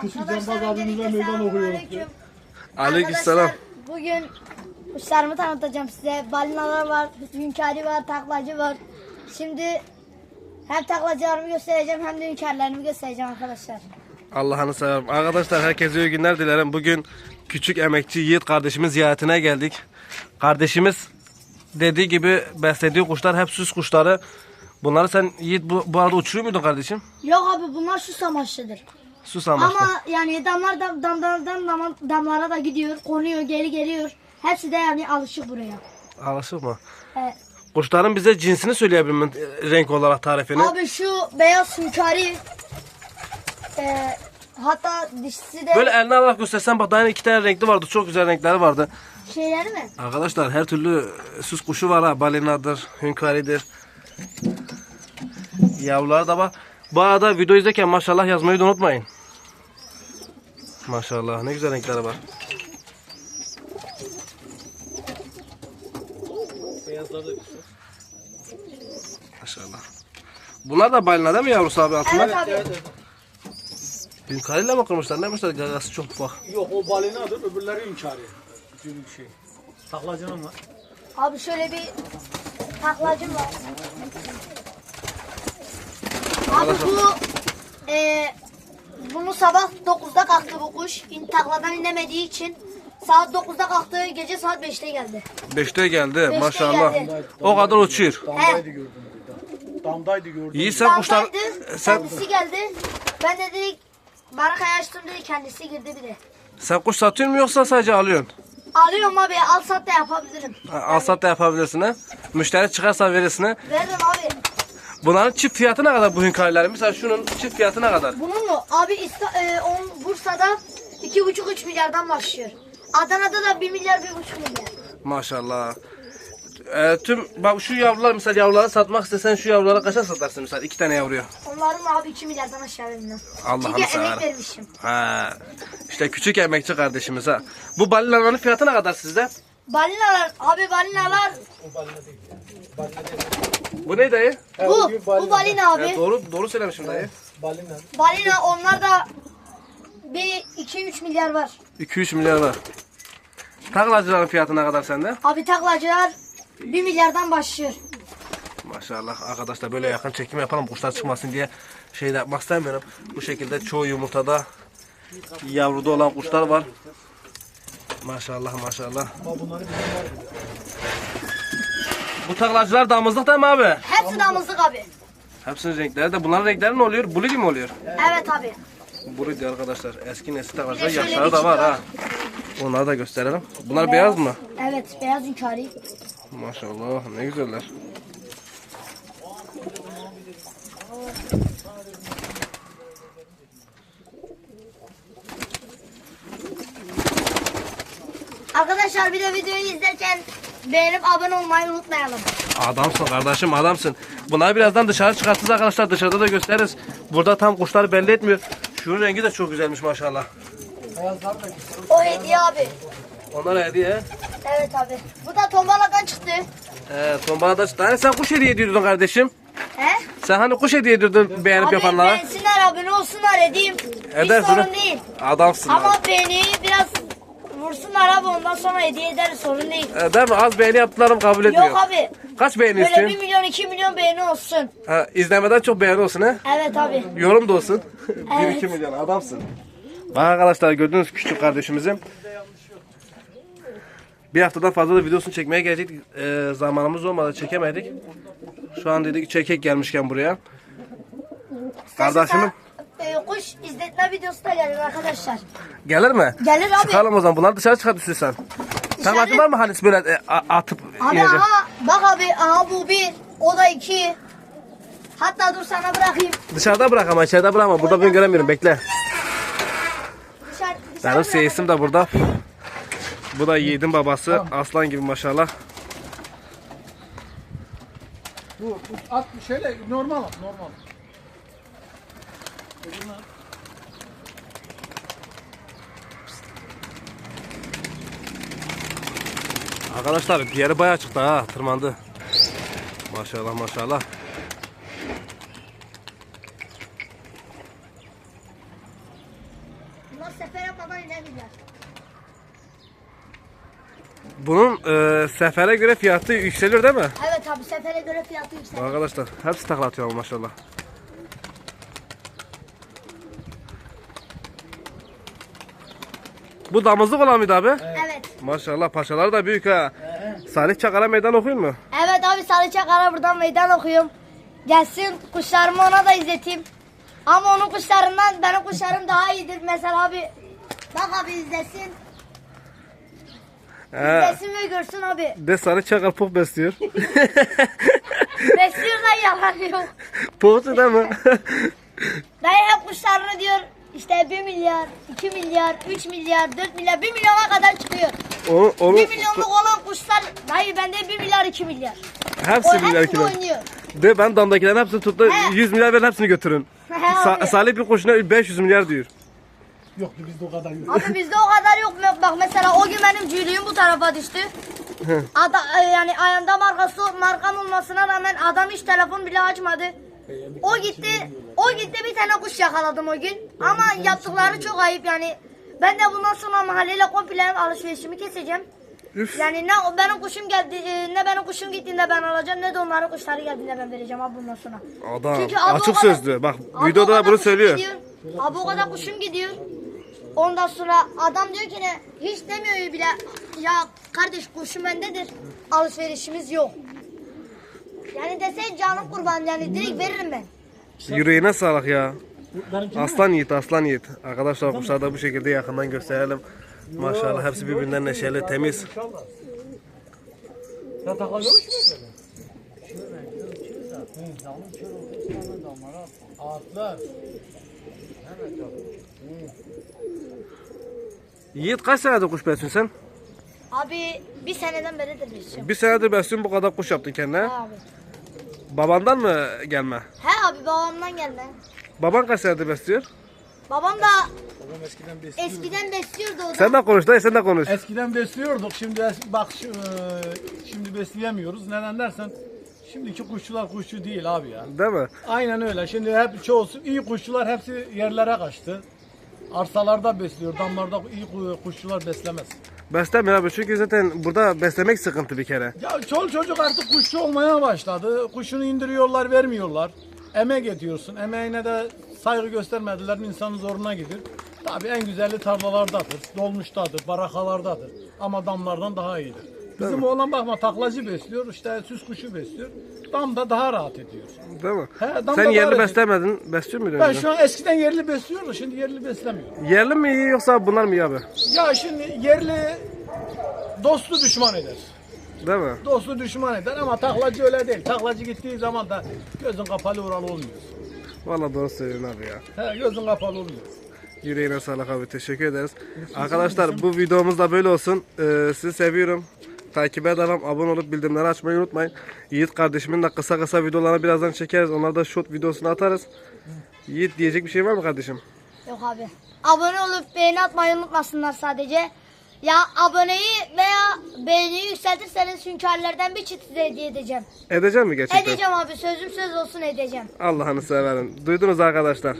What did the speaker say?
Küçük Cambaz abimize meydan okuyoruz. Aleykümselam. Bugün kuşlarımı tanıtacağım size. Balinalar var, hünkâri var, taklacı var. Şimdi hem taklacılarımı göstereceğim hem de hünkârlarımı göstereceğim arkadaşlar. Allah'ını severim. Arkadaşlar herkese iyi günler dilerim. Bugün küçük emekçi Yiğit kardeşimin ziyaretine geldik. Kardeşimiz dediği gibi beslediği kuşlar hep süs kuşları. Bunları sen Yiğit bu, bu arada uçuruyor muydun kardeşim? Yok abi bunlar süs amaçlıdır. Süs amaçlı. Ama yani damlar dam, damlardan dam, damlara da gidiyor, konuyor, geri geliyor. Hepsi de yani alışık buraya. Alışık mı? Evet. Kuşların bize cinsini söyleyebilir mi? Renk olarak tarifini. Abi şu beyaz hünkâri e, hatta dişisi de Böyle eline alarak göstersen bak daha iki tane renkli vardı. Çok güzel renkleri vardı. şeyleri mi? Arkadaşlar her türlü süs kuşu var ha. Balinadır, hünkaridir. Yavrular da var. Bu arada video izlerken maşallah yazmayı da unutmayın. Maşallah ne güzel renkleri var. Maşallah. Bunlar da balina değil mi yavrusu abi altında? Evet abi. Hünkariyle mi kırmışlar? Ne yapmışlar? Gagası çok ufak. Yok o balinadır öbürleri hünkârı. Bütün şey. Taklacının var. Abi şöyle bir taklacım var. Abi bu e, bunu sabah 9'da kalktı bu kuş. İn, takladan inemediği için saat 9'da kalktı gece saat 5'te geldi. Beşte geldi maşallah. geldi. O kadar uçuyor. Damdaydı gördüm. dedi. Damdaydı gördüm. İyi sen kuşlar... Sen, kendisi geldi. Ben de dedik barakayı açtım dedi kendisi girdi bir de. sen kuş satıyor mu yoksa sadece alıyorsun? Alıyorum abi al sat da yapabilirim. Ha, Alsat da yapabilirsin ha. Müşteri çıkarsa verirsin ha. Veririm abi. Bunların çift fiyatı ne kadar bu hünkârlerin? Mesela şunun çift fiyatı ne kadar? Bunun mu? Abi İsta- e, on, Bursa'da 2,5-3 milyardan başlıyor. Adana'da da 1 milyar 1,5 milyar. Maşallah. Ee, tüm bak şu yavrular mesela yavruları satmak istesen şu yavruları kaça satarsın mesela iki tane yavruya? Onların abi 2 milyardan aşağı vermiyor. Allah'ını Çünkü emek vermişim. Ha. İşte küçük emekçi kardeşimiz ha. Bu balinaların fiyatı ne kadar sizde? Balinalar, abi balinalar Bu ne dayı? bu, bu balina abi. Evet, doğru doğru söylemişim dayı. Balina. Balina onlar da bir 2-3 milyar var. 2-3 milyar var. Taklacıların fiyatı ne kadar sende? Abi taklacılar 1 milyardan başlıyor. Maşallah arkadaşlar böyle yakın çekim yapalım kuşlar çıkmasın diye şey de yapmak istemiyorum. Bu şekilde çoğu yumurtada yavruda olan kuşlar var. Maşallah maşallah. Bu taklacılar damızlık değil mi abi? Hepsi damızlık abi. Hepsinin renkleri de bunların renkleri ne oluyor? Blue gibi mi oluyor? Evet abi. Blue diyor arkadaşlar. Eski nesil taklacılar şöyle yaşları bir da var ha. Onları da gösterelim. Bunlar beyaz mı? Evet beyaz hünkâri. Maşallah ne güzeller. Arkadaşlar bir de videoyu izlerken beğenip abone olmayı unutmayalım. Adamsın kardeşim adamsın. Bunları birazdan dışarı çıkartırız arkadaşlar. Dışarıda da gösteririz. Burada tam kuşları belli etmiyor. Şunun rengi de çok güzelmiş maşallah. O hediye abi. Onlar hediye. Evet abi. Bu da tombaladan çıktı. Ee, tombala da çıktı. Hani sen kuş hediye ediyordun kardeşim. He? Sen hani kuş hediye ediyordun beğenip Abi yapanlara. beğensinler abone olsunlar edeyim. Eder Hiç sorun değil. Adamsın. Ama beğeni biraz vursunlar abi ondan sonra hediye ederiz sorun değil. Ee, değil mi? Az beğeni yaptılarım kabul etmiyor. Yok abi. Kaç beğeni Böyle 1 istiyorsun? milyon 2 milyon beğeni olsun. Ha, izlemeden çok beğeni olsun ha. Evet abi. Yorum da olsun. 1-2 Evet. milyon adamsın. Bak arkadaşlar gördünüz küçük kardeşimizin. Bir haftadan fazla da videosunu çekmeye gelecektik. Ee, zamanımız olmadı çekemedik. Şu an dedik çekek gelmişken buraya. Kardeşimin Ee, kuş izletme videosu da gelir arkadaşlar. gelir mi? Gelir abi. Çıkalım o zaman. Bunları dışarı çıkart istiyorsan. Sen Dışarı- var mı Halis böyle e, a- atıp Abi inecek? aha bak abi aha bu bir o da iki. Hatta dur sana bırakayım. Dışarıda bırak ama içeride bırakma. Burada ben göremiyorum. Bekle. Dışarı, dışarı Benim bırak. seyisim de burada. Bu da Yiğit'in babası. Aslan gibi maşallah. Dur at şöyle normal at normal. Arkadaşlar diğeri bayağı çıktı ha. Tırmandı. Maşallah maşallah. Bunun e, sefere göre fiyatı yükselir değil mi? Evet abi sefere göre fiyatı yüksek. Arkadaşlar hepsi takla atıyor maşallah. Bu damızlık olan mıydı abi? Evet. Maşallah paşalar da büyük ha. Salih Çakar'a meydan okuyun mu? Evet abi Salih Çakar'a buradan meydan okuyorum. Gelsin kuşlarımı ona da izleteyim. Ama onun kuşlarından benim kuşlarım daha iyidir. Mesela abi bak abi izlesin. He. İzlesin ve görsün abi. De Salih Çakar puf besliyor. Besliyor da yalan yok. Puhçu değil mi? Dayı hep kuşlarını diyor işte 1 milyar, 2 milyar, 3 milyar, 4 milyar, 1 milyona kadar çıkıyor. onu, onu 1 milyonluk olan kuşlar dayı bende 1 milyar 2 milyar. O hepsi milyar hepsi kilo. oynuyor. De ben damdakilerin hepsini tuttu. He. 100 milyar verin hepsini götürün. He Sa-. Salih bir kuşuna 500 milyar diyor. Yok bizde o kadar yok. Abi bizde o kadar yok. Bak mesela o gün benim cüylüğüm bu tarafa düştü. Ada, e, yani ayağında markası markam olmasına rağmen adam hiç telefon bile açmadı. O gitti, o gitti bir tane kuş yakaladım o gün. Ama yaptıkları çok ayıp yani. Ben de bundan sonra mahalleyle komple alışverişimi keseceğim. Üf. Yani ne benim kuşum geldi, e, ne benim kuşum gittiğinde ben alacağım ne de onların kuşları geldiğinde ben vereceğim abi bundan sonra. Adam Çünkü abi açık kadar- sözlü. Bak videoda da bunu söylüyor. gidiyor. Abi o kadar kuşum gidiyor. Ondan sonra adam diyor ki ne hiç demiyor bile ya kardeş kuşum bendedir alışverişimiz yok. Yani dese canım kurban yani direkt veririm ben. Yüreğine sağlık ya. Aslan yiğit, aslan yiğit. Arkadaşlar kuşları da bu şekilde yakından gösterelim. Maşallah hepsi birbirinden neşeli, temiz. Yiğit kaç senedir kuş besliyorsun sen? Abi bir seneden beridir besliyorum. Bir senedir besliyorsun bu kadar kuş yaptın kendine. He abi. Babandan mı gelme? He abi babamdan gelme. Baban kaç senedir besliyor? Babam da Babam eskiden besliyordu. eskiden besliyordu o da. Sen de konuş dayı sen de konuş. Eskiden besliyorduk. Şimdi es- bak şu, e, şimdi besleyemiyoruz. Neden dersen şimdiki kuşçular kuşçu değil abi ya. Değil mi? Aynen öyle. Şimdi hep çoğusu iyi kuşçular hepsi yerlere kaçtı. Arsalarda besliyor. Damlarda iyi ku- kuşçular beslemez. Beslemiyor abi çünkü zaten burada beslemek sıkıntı bir kere. Ya çol çocuk artık kuşçu olmaya başladı. Kuşunu indiriyorlar, vermiyorlar. Emek ediyorsun. Emeğine de saygı göstermediler mi insanın zoruna gidiyor. Tabii en güzeli tarlalardadır, dolmuştadır, barakalardadır. Ama damlardan daha iyidir. Bizim oğlan bakma taklacı besliyor, işte süs kuşu besliyor. Damda daha rahat ediyor. Değil mi? He, damda Sen daha yerli rahat beslemedin. Besliyor muydun? Ben önceden? şu an eskiden yerli besliyorum, şimdi yerli beslemiyorum. Yerli mi iyi yoksa bunlar mı iyi abi? Ya şimdi yerli dostu düşman eder. Değil mi? Dostu düşman eder ama taklacı öyle değil. Taklacı gittiği zaman da gözün kapalı oralı olmuyor. Vallahi doğru söylüyorsun abi ya. He, gözün kapalı olmuyor. Yüreğine sağlık abi. Teşekkür ederiz. Arkadaşlar bu videomuz da böyle olsun. Ee, sizi seviyorum. Takibe devam. Abone olup bildirimleri açmayı unutmayın. Yiğit kardeşimin de kısa kısa videolarını birazdan çekeriz. Onları da short videosunu atarız. Yiğit diyecek bir şey var mı kardeşim? Yok abi. Abone olup beğeni atmayı unutmasınlar sadece. Ya aboneyi veya beğeniyi yükseltirseniz hünkârlardan bir çift size hediye edeceğim. Edeceğim mi gerçekten? Edeceğim abi sözüm söz olsun edeceğim. Allah'ını severim. Duydunuz arkadaşlar.